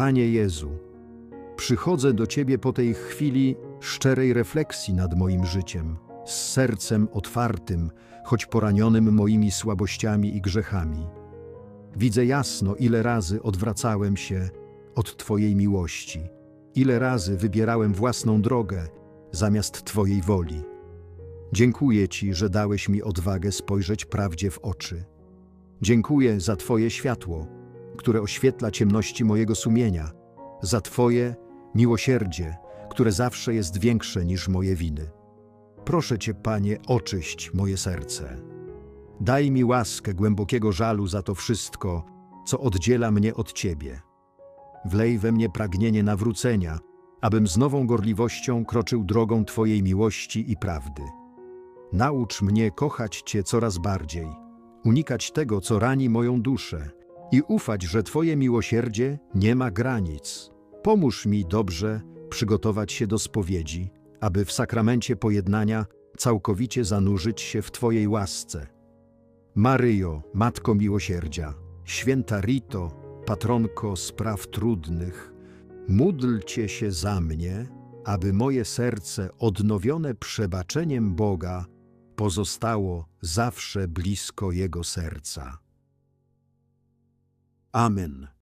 Panie Jezu, przychodzę do Ciebie po tej chwili szczerej refleksji nad moim życiem, z sercem otwartym, choć poranionym moimi słabościami i grzechami. Widzę jasno, ile razy odwracałem się od Twojej miłości, ile razy wybierałem własną drogę zamiast Twojej woli. Dziękuję Ci, że dałeś mi odwagę spojrzeć prawdzie w oczy. Dziękuję za Twoje światło, które oświetla ciemności mojego sumienia, za Twoje miłosierdzie, które zawsze jest większe niż moje winy. Proszę Cię, Panie, oczyść moje serce. Daj mi łaskę głębokiego żalu za to wszystko, co oddziela mnie od Ciebie. Wlej we mnie pragnienie nawrócenia, abym z nową gorliwością kroczył drogą Twojej miłości i prawdy. Naucz mnie kochać Cię coraz bardziej, unikać tego, co rani moją duszę i ufać, że Twoje miłosierdzie nie ma granic. Pomóż mi dobrze przygotować się do spowiedzi, aby w sakramencie pojednania całkowicie zanurzyć się w Twojej łasce. Maryjo, Matko Miłosierdzia, Święta Rito, Patronko spraw trudnych, módlcie się za mnie, aby moje serce odnowione przebaczeniem Boga pozostało zawsze blisko Jego serca. Amen.